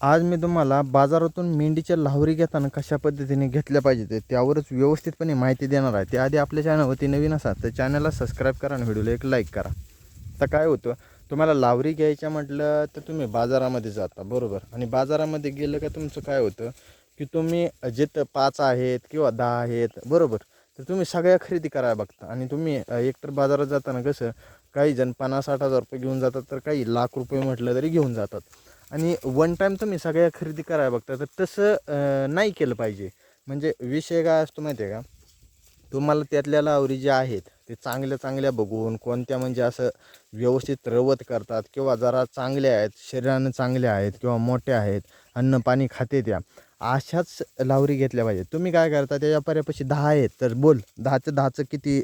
आज मी तुम्हाला बाजारातून मेंढीच्या लावरी घेताना कशा पद्धतीने घेतल्या पाहिजेत त्यावरच व्यवस्थितपणे माहिती देणार आहे. त्याआधी आपल्या चॅनलवरती नवीन असाल तर चॅनलला सबस्क्राईब करा आणि व्हिडिओला एक लाईक करा. तर काय होतं तुम्हाला लावरी घ्यायच्या म्हटलं तर तुम्ही बाजारामध्ये जाता बरोबर? आणि बाजारामध्ये गेलं का तुमचं काय होतं की तुम्ही जिथं पाच आहेत किंवा दहा आहेत बरोबर? तर तुम्ही सगळ्या खरेदी करायला बघता. आणि तुम्ही एकतर बाजारात जाताना कसं काही जण पन्नास साठ हजार रुपये घेऊन जातात तर काही लाख रुपये म्हटलं तरी घेऊन जातात. आणि वन टाईम तुम्ही सगळ्या खरेदी करायला बघता. तर तसं नाही केलं पाहिजे. म्हणजे विषय काय असतो माहिती आहे का? तुम्हाला त्यातल्या लावरी ज्या आहेत ते चांगल्या चांगल्या बघून कोणत्या म्हणजे असं व्यवस्थित रवत करतात किंवा जरा चांगल्या आहेत शरीरानं चांगल्या आहेत किंवा मोठ्या आहेत अन्न पाणी खाते त्या अशाच लावरी घेतल्या पाहिजे. तुम्ही काय करता त्याच्या पर्यापाशी दहा आहेत तर बोल. दहाचं दहाचं किती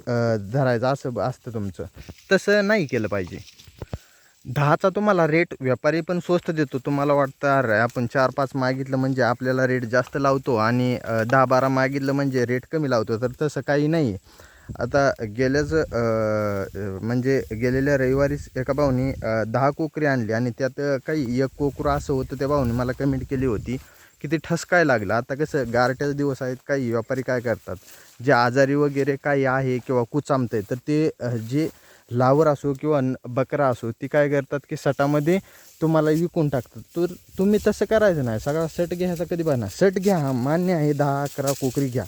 धरायचं असं असतं तुमचं. तसं नाही केलं पाहिजे. दहाचा तुम्हाला रेट व्यापारी पण स्वस्त देतो. तुम्हाला वाटतं अरे आपण चार पाच मागितलं म्हणजे आपल्याला रेट जास्त लावतो आणि दहा बारा मागितलं म्हणजे रेट कमी लावतो. तर तसं काही नाही. आता गेल्याच म्हणजे गेलेल्या रविवारीच एका भाऊनी दहा कोकरी आणली आणि त्यात काही एक कोकरं असं होतं त्या भाऊनी मला कमेंट केली होती की ते ठसकाय लागलं. आता कसं गारट्याचे दिवस आहेत काही व्यापारी काय करतात? जे आजारी वगैरे काही आहे किंवा कुचामतं आहे तर ते जे लावर असो किंवा बकरा असो ती काय करतात की सटामध्ये तुम्हाला विकून टाकतात. तर तुम्ही तसं करायचं नाही. सगळा सट घ्यायचा कधी बघा सट घ्या हा मान्य आहे दहा अकरा कोकरी घ्या.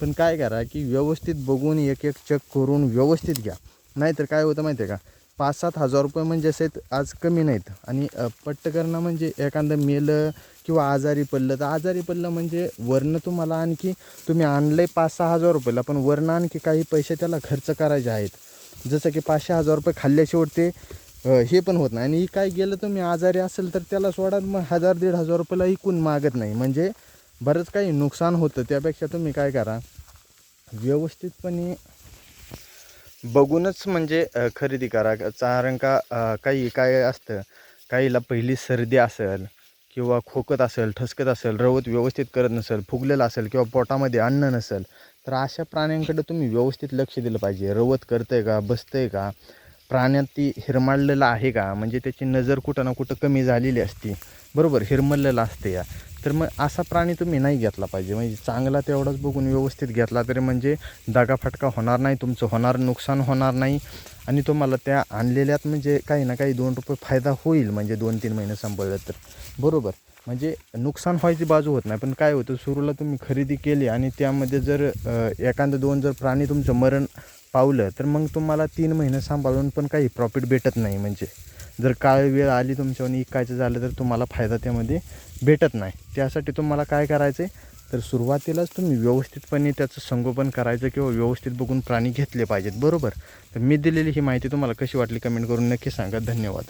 पण काय करा की व्यवस्थित बघून एक एक चेक करून व्यवस्थित घ्या. नाहीतर काय होतं माहिती आहे का? पाच सात हजार रुपये म्हणजे असे आज कमी नाहीत. आणि पट्ट करणं म्हणजे एखादं मेलं किंवा आजारी पडलं तर आजारी पडलं म्हणजे वरनं तुम्हाला आणखी तुम्ही आणलं आहे पाच सहा हजार रुपयाला पण वरनं आणखी काही पैसे त्याला खर्च करायचे आहेत. जसं की पाचशे हजार रुपये खाल्ल्याशिवाय ते हे पण होत नाही. आणि काय गेलं तुम्ही आजारी असेल तर त्याला सोडा मग हजार दीड हजार रुपयाला इकून मागत नाही. म्हणजे बरंच काही नुकसान होतं. त्यापेक्षा तुम्ही काय करा व्यवस्थितपणे बघूनच म्हणजे खरेदी करा. कारण का काही काय असतं काहीला पहिली सर्दी असेल किंवा खोकत असेल ठसकत असेल रवत व्यवस्थित करत नसेल फुगलेलं असेल किंवा पोटामध्ये अन्न नसेल तर अशा प्राण्यांकडे तुम्ही व्यवस्थित लक्ष दिलं पाहिजे. रवत करतंय का बसतंय का? प्राण्यात ती हिरमाळलेलं आहे का? म्हणजे त्याची नजर कुठं ना कुठं कमी झालेली असते. बरोबर हिरमळलेलं असते या. तर मग असा प्राणी तुम्ही नाही घेतला पाहिजे. म्हणजे चांगला तेवढाच बघून व्यवस्थित घेतला तरी म्हणजे दगाफटका होणार नाही तुमचं होणार नुकसान होणार नाही. आणि तुम्हाला त्या आणलेल्यात म्हणजे काही ना काही दोन रुपये फायदा होईल म्हणजे दोन तीन महिने सांभाळलं तर. बरोबर. म्हणजे नुकसान व्हायची बाजू होत नाही. पण काय होतं सुरूला तुम्ही खरेदी केली आणि त्यामध्ये जर एखादं दोन जर प्राणी तुमचं मरण पावलं तर मग तुम्हाला तीन महिने सांभाळून पण काही प्रॉफिट भेटत नाही म्हणजे. जर काळ वेळ आली तुमच्यावर इकायचं झालं तर तुम्हाला फायदा त्यामध्ये भेटत नाही. त्यासाठी तुम्हाला काय करायचं आहे तर सुरुवातीलाच तुम्ही व्यवस्थितपणे त्याचं संगोपन करायचं किंवा व्यवस्थित बघून प्राणी घेतले पाहिजेत. बरोबर? तर मी दिलेली ही माहिती तुम्हाला कशी वाटली कमेंट करून नक्की सांगा. धन्यवाद.